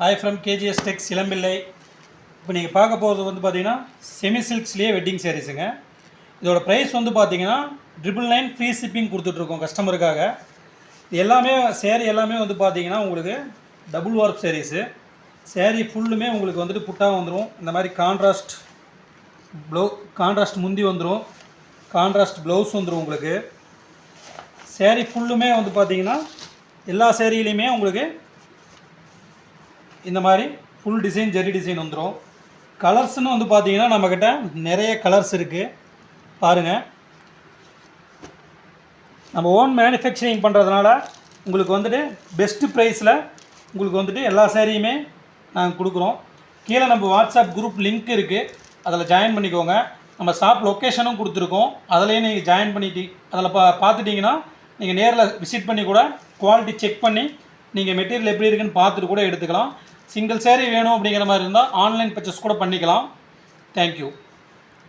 Hi from KGS Tex Elampillai இப்போ நீங்கள் பார்க்க போகிறது வந்து பார்த்தீங்கன்னா செமி சில்க்ஸ்லேயே வெட்டிங் சாரீஸுங்க இதோட ப்ரைஸ் வந்து பார்த்தீங்கன்னா ட்ரிபிள் நைன் ஃப்ரீ ஷிப்பிங் கொடுத்துட்ருக்கோம் கஸ்டமருக்காக இது எல்லாமே சேரீ எல்லாமே வந்து பார்த்தீங்கன்னா உங்களுக்கு டபுள் ஒர்க் சேரீஸு சேரீ ஃபுல்லுமே உங்களுக்கு வந்துட்டு புட்டாக வந்துடும் இந்த மாதிரி கான்ட்ராஸ்ட் ப்ளவு கான்ட்ராஸ்ட் முந்தி வந்துடும் கான்ட்ராஸ்ட் ப்ளவுஸ் வந்துடும் உங்களுக்கு. சேரீ ஃபுல்லுமே வந்து பார்த்தீங்கன்னா எல்லா சேரீலையுமே உங்களுக்கு இந்த மாதிரி ஃபுல் டிசைன் ஜெரி டிசைன் வந்துடும் கலர்ஸ்னு வந்து பார்த்தீங்கன்னா நம்மக்கிட்ட நிறைய கலர்ஸ் இருக்குது பாருங்கள் நம்ம ஓன் மேனுஃபேக்சரிங் பண்ணுறதுனால உங்களுக்கு வந்துட்டு பெஸ்ட்டு ப்ரைஸில் உங்களுக்கு வந்துட்டு எல்லா சேரீயுமே நாங்கள் கொடுக்குறோம். கீழே நம்ம வாட்ஸ்அப் குரூப் லிங்க் இருக்குது அதில் ஜாயின் பண்ணிக்கோங்க. நம்ம ஷாப் லொக்கேஷனும் கொடுத்துருக்கோம். அதிலையும் நீங்கள் ஜாயின் பண்ணிட்டு அதில் பா பார்த்துட்டிங்கன்னா நீங்கள் நேரில் விசிட் பண்ணி கூட குவாலிட்டி செக் பண்ணி நீங்கள் மெட்டீரியல் எப்படி இருக்குன்னு பார்த்துட்டு கூட எடுத்துக்கலாம். சிங்கிள் சேரீ வேணும் அப்படிங்கிற மாதிரி இருந்தால் ஆன்லைன் பர்ச்சேஸ் கூட பண்ணிக்கலாம். தேங்க்யூ